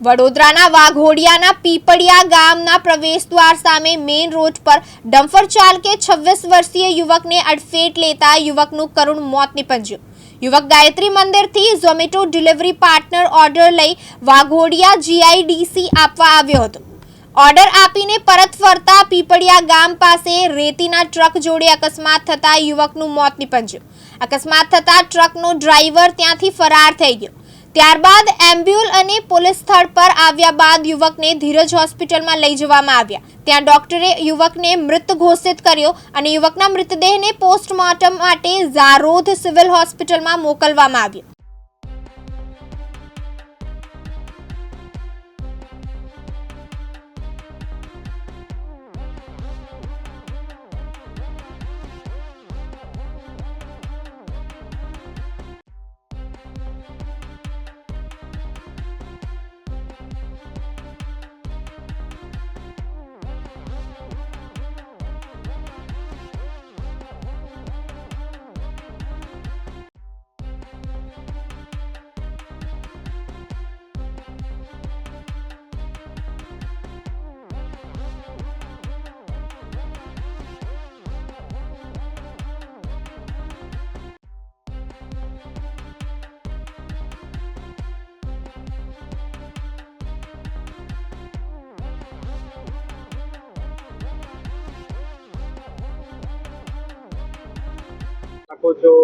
વડોદરાના વાઘોડિયાના પીપળિયા ગામના પ્રવેશદ્વાર સામે મેઇન રોડ પર ડમ્ફર ચાલકે છવ્વીસ વર્ષીય યુવકને અડફેટ લેતા યુવકનું કરુણ મોત નીપજ્યું. યુવક ગાયત્રી મંદિરથી ઝોમેટો ડિલિવરી પાર્ટનર ઓર્ડર લઈ વાઘોડિયા જીઆઈડીસી આપવા આવ્યો હતો. ઓર્ડર આપીને પરત ફરતા પીપળિયા ગામ પાસે રેતીના ટ્રક જોડે અકસ્માત થતા યુવકનું મોત નીપજ્યું. અકસ્માત થતા ટ્રકનો ડ્રાઈવર ત્યાંથી ફરાર થઈ ગયો. ત્યારબાદ એમ્બ્યુલ અને પોલીસ સ્થળ પર આવ્યા બાદ યુવકને ધીરજ હોસ્પિટલમાં લઈ જવામાં આવ્યા. ત્યાં ડોક્ટરે યુવકને મૃત ઘોષિત કર્યો અને યુવકના મૃતદેહને પોસ્ટમોર્ટમ માટે ઝારોદ સિવિલ હોસ્પિટલમાં મોકલવામાં આવ્યો. નાખો છો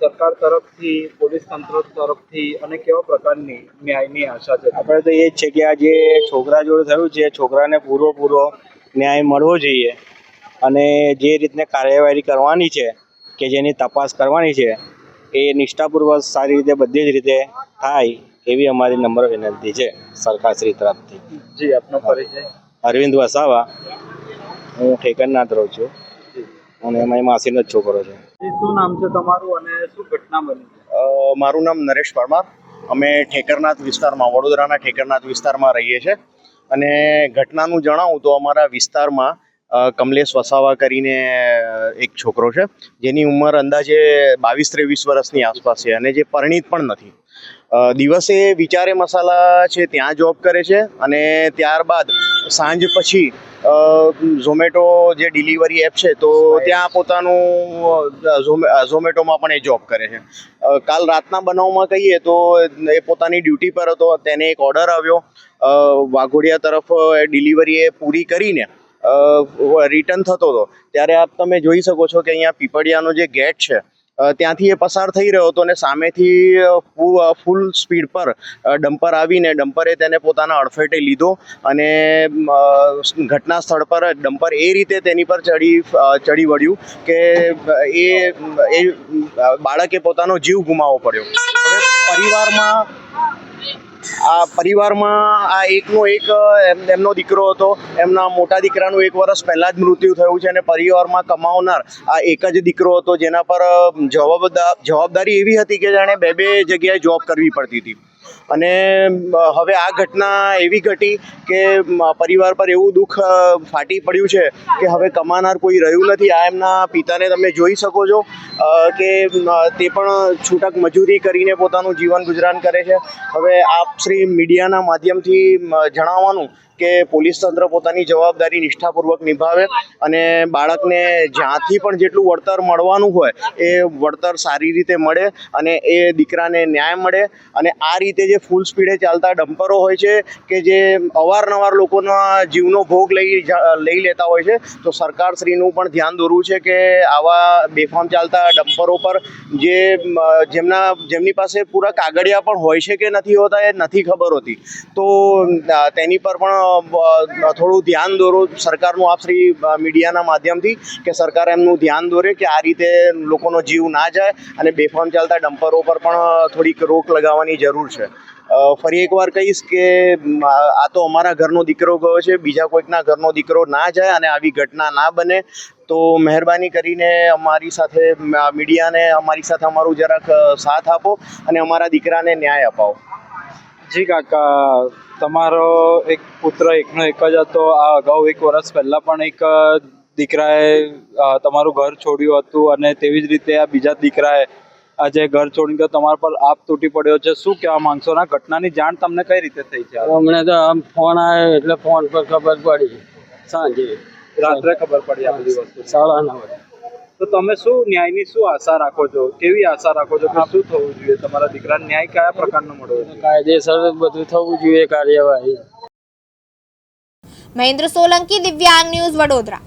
સરકાર તરફથી પોલીસ તંત્ર તરફથી અને કેવા પ્રકારની ન્યાયની આશા છે? આપણે તો એ જ છે કે આ જે છોકરા જોડે થયું છે છોકરાને પૂરો પૂરો ન્યાય મળવો જોઈએ અને જે રીતને કાર્યવાહી કરવાની છે કે જેની તપાસ કરવાની છે એ નિષ્ઠાપૂર્વક સારી રીતે બધી જ રીતે થાય એવી અમારી નમ્ર વિનંતી છે સરકારશ્રી તરફથી. જી આપનો પરિચય. અરવિંદ વસાવા. હું ઠેકરનાથ રહું છું. અને મારી માસીનો જ છોકરો છે. શું નામ છે તમારું અને શું ઘટના બની? મારું નામ નરેશ પરમાર. અમે ઠેકરનાથ વિસ્તારમાં વડોદરાના ઠેકરનાથ વિસ્તારમાં રહીએ છીએ. અને ઘટનાનું જણાવું તો અમારા વિસ્તારમાં કમલેશ વસાવા કરીને એક છોકરો છે જેની ઉંમર અંદાજે બાવીસ ત્રેવીસ વર્ષની આસપાસ છે અને જે પરિણીત પણ નથી. દિવસે વિચારે મસાલા છે ત્યાં જોબ કરે છે અને ત્યારબાદ સાંજ પછી ઝોમેટો જે ડિલિવરી એપ છે તો ત્યાં પોતાનું ઝોમેટોમાં પણ એ જોબ કરે છે. કાલ રાતના બનાવમાં કહીએ તો એ પોતાની ડ્યુટી પર હતો તેને એક ઓર્ડર આવ્યો. વાઘોડિયા તરફ ડિલિવરી એ પૂરી કરીને રિટર્ન થતો હતો. ત્યારે આપ તમે જોઈ શકો છો કે અહીંયા પીપળિયાનો જે ગેટ છે ત્યાંથી એ પસાર થઈ રહ્યો હતો અને સામેથી ફૂલ સ્પીડ પર ડમ્પર આવીને ડમ્પરે તેને પોતાના અડફેટે લીધો અને ઘટના સ્થળ પર ડમ્પર એ રીતે તેની પર ચડી ચડી વળ્યું કે એ એ બાળકે પોતાનો જીવ ગુમાવવો પડ્યો. હવે પરિવારમાં આ પરિવારમાં આ એકનો એક, એમ- એમનો દીકરો હતો. એમના મોટા દીકરાનું એક વર્ષ પહેલાં જ મૃત્યુ થયું છે અને પરિવારમાં કમાવનાર આ એક જ દીકરો હતો. જેના પર જવાબદાર જવાબદારી એવી હતી કે જાણે બે બે જગ્યાએ જોબ કરવી પડતી હતી. અને હવે આ ઘટના એવી ઘટી કે પરિવાર પર એવું દુઃખ ફાટી પડ્યું છે કે હવે કમાનાર કોઈ રહ્યું નથી. આ એમના પિતાને તમે જોઈ શકો છો કે તે પણ છૂટક મજૂરી કરીને પોતાનું જીવન ગુજરાન કરે છે. હવે આપ શ્રી મીડિયાના માધ્યમથી જણાવવાનું કે પોલીસ તંત્ર પોતાની જવાબદારી નિષ્ઠાપૂર્વક નિભાવે અને બાળકને જ્યાંથી પણ જેટલું વળતર મળવાનું હોય એ વળતર સારી રીતે મળે અને એ દીકરાને ન્યાય મળે અને આ રીતે જે ફૂલ સ્પીડે ચાલતા ડમ્પરો હોય છે કે જે અવારનવાર લોકોના જીવનો ભોગ લઈ લઈ લેતા હોય છે, તો સરકારશ્રીનું પણ ધ્યાન દોરવું છે કે આવા બેફામ ચાલતા ડમ્પરો પર જે જેમના, જેમની પાસે પૂરા કાગળિયા પણ હોય છે કે નથી હોતા એ નથી ખબર હોતી. તો તેની પર પણ થોડું ધ્યાન દોરો. સરકારનું આપ શ્રી મીડિયાના માધ્યમથી કે સરકાર એમનું ધ્યાન દોરે કે આ રીતે લોકોનો જીવ ના જાય અને બેફામ ચાલતા ડમ્પરો પર પણ થોડીક રોક લગાવવાની જરૂર છે. ફરી એકવાર કહીશ કે આ તો અમારા ઘરનો દીકરો ગયો છે. બીજા કોઈકના ઘરનો દીકરો ના જાય અને આવી ઘટના ના બને, તો મહેરબાની કરીને અમારી સાથે મીડિયાને અમારી સાથે અમારું જરાક સાથ આપો અને અમારા દીકરાને ન્યાય અપાવો. જી કાકા તમારો એક પુત્ર એકનો એક જ હતો. આ અગાઉ એક વર્ષ પહેલા પણ એક દીકરાએ તમારું ઘર છોડ્યું હતું અને તેવી જ રીતે આ બીજા દીકરાએ આજે ઘર છોડીને ગયો તમારા પર આપ તૂટી પડ્યો છે. શું કહેવા માંગશો? ના ઘટનાની જાણ તમને કઈ રીતે થઈ છે? અમને તો આમ ફોન આવ્યો એટલે ફોન પર ખબર પડી. સાંજે. રાત્રે ખબર પડી આ બધી વસ્તુ સાડા નવે તો તમે શું ન્યાયની શું આશા રાખો છો? કેવી આશા રાખો છો કે શું થવું જોઈએ? તમારા દીકરાને ન્યાય કયા પ્રકારનો મળવો જોઈએ? કાયદેસર બધું થવું જોઈએ કાર્યવાહી. મહેન્દ્ર સોલંકી દિવ્યાંગ ન્યૂઝ વડોદરા.